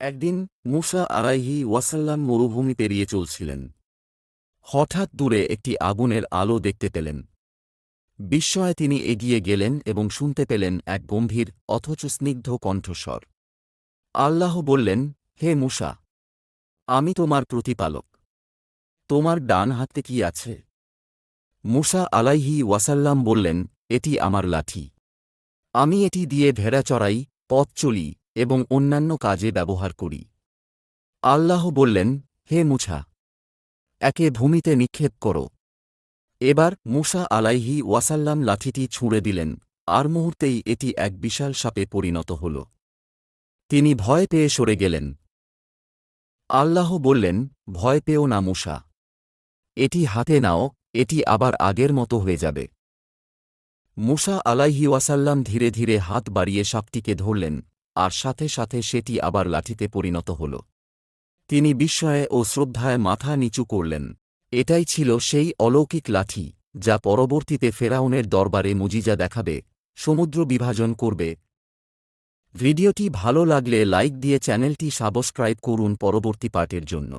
একদিন মুসা আলাইহি ওয়াসাল্লাম মরুভূমি পেরিয়ে চলছিলেন। হঠাৎ দূরে একটি আগুনের আলো দেখতে পেলেন। বিস্ময়ে তিনি এগিয়ে গেলেন এবং শুনতে পেলেন এক গম্ভীর, অথচ স্নিগ্ধ কণ্ঠস্বর। আল্লাহ বললেন, হে মুসা, আমি তোমার প্রতিপালক। তোমার ডান হাতে কি আছে? মুসা আলাইহি ওয়াসাল্লাম বললেন, এটি আমার লাঠি। আমি এটি দিয়ে ভেড়া চড়াই, পথ চলি এবং অন্যান্য কাজে ব্যবহার করি। আল্লাহ বললেন, হে মুছা, একে ভূমিতে নিক্ষেপ করো। এবার মুসা আলাইহি ওয়াসাল্লাম লাঠিটি ছুঁড়ে দিলেন, আর মুহূর্তেই এটি এক বিশাল সাপে পরিণত হল। তিনি ভয় পেয়ে সরে গেলেন। আল্লাহ বললেন, ভয় পেও না মুসা, এটি হাতে নাও, এটি আবার আগের মতো হয়ে যাবে। মুসা আলাইহি ওয়াসাল্লাম ধীরে ধীরে হাত বাড়িয়ে সাপটিকে ধরলেন। আর সাথে সাথে সেটি আবার লাঠিতে পরিণত হল। তিনি বিস্ময়ে ও শ্রদ্ধায় মাথা নিচু করলেন। এটাই ছিল সেই অলৌকিক লাঠি, যা পরবর্তীতে ফেরাউনের দরবারে মুজিজা দেখাবে, সমুদ্র বিভাজন করবে। ভিডিওটি ভালো লাগলে লাইক দিয়ে চ্যানেলটি সাবস্ক্রাইব করুন পরবর্তী পার্টের জন্য।